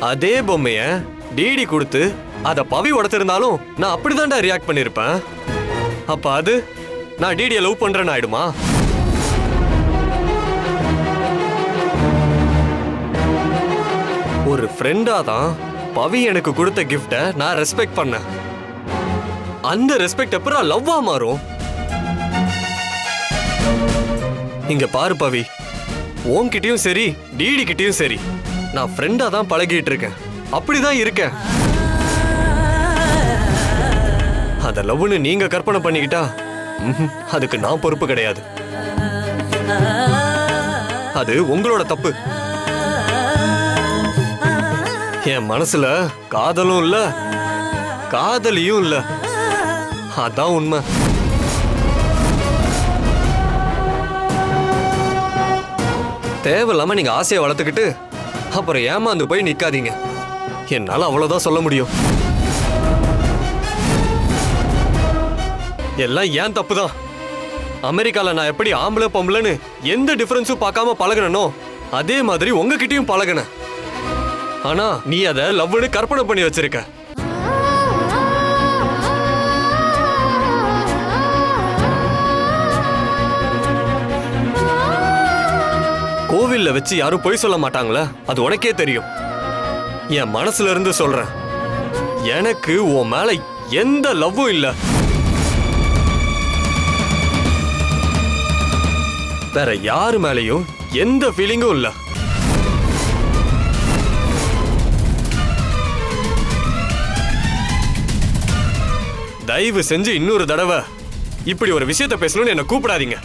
அதே பொம்மைய டிடி கொடுத்து அத பவி உடைச்சிருந்தாலும் நான் அப்படிதான்டா ரியாக்ட் பண்ணிருப்பேன். அப்ப அது நான் டிடியை லவ் பண்றேன்னு ஆயிடுமா? ஒரு ஃப்ரெண்டா தான் பவி எனக்கு கொடுத்த கிஃப்டை நான் ரெஸ்பெக்ட் பண்ணேன். அந்த ரெஸ்பெக்ட் அப்புறம் லவ்வா மாறும்? இங்க பாரு பவி. உன்கிட்டயும் சரி டிடி கிட்டயும் சரி. நான் ஃப்ரெண்டாக தான் பழகிட்டு இருக்கேன். அப்படிதான் இருக்கேன். அந்த லவ்னு நீங்கள் கற்பனை பண்ணிக்கிட்டா அதுக்கு நான் பொறுப்பு கிடையாது. அது உங்களோட தப்பு. என் மனசுல காதலும் இல்ல காதலியும் இல்ல. அதான் உண்மை. தேவையில்லாம நீங்க ஆசையை வளர்த்துக்கிட்டு அப்புறம் ஏமாந்து போய் நிற்காதீங்க என்னால் அவ்வளோதான் சொல்ல முடியும். எல்லாம் ஏன் தப்பு தான் அமெரிக்காவில் நான் எப்படி ஆம்பளை பொம்பளைன்னு எந்த டிஃப்ரென்ஸும் பார்க்காம பழகுனனோ அதே மாதிரி உங்ககிட்டயும் பழகுனேன். ஆனால் நீ அதை லவ்னு கற்பனை பண்ணி வச்சிருக்க. கோவில்ல வச்சு யாரும் பொய் சொல்ல மாட்டாங்களா? அது உனக்கே தெரியும். என் மனசுல இருந்து சொல்றேன். எனக்கு உன் மேல எந்த லவ்வும் இல்ல. வேற யாரு மேலயும் எந்த ஃபீலிங்கும் இல்லை. தயவு செஞ்சு இன்னொரு தடவை இப்படி ஒரு விஷயத்த பேசணும்னு என்ன கூப்பிடாதீங்க.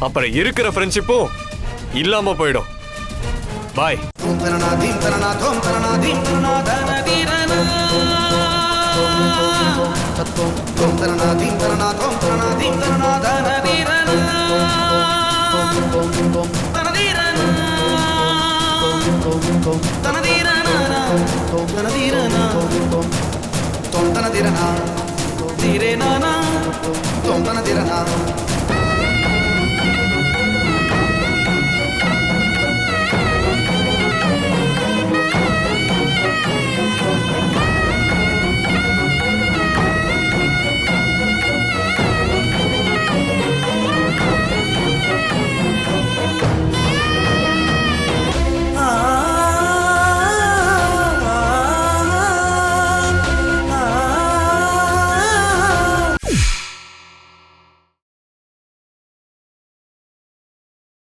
அப்புறம் இருக்கிற ஃப்ரெண்ட்ஷிப்பும் இல்லாம போயிடும். பாய் தொந்தன திரனா திரேனா தொந்தன திரனா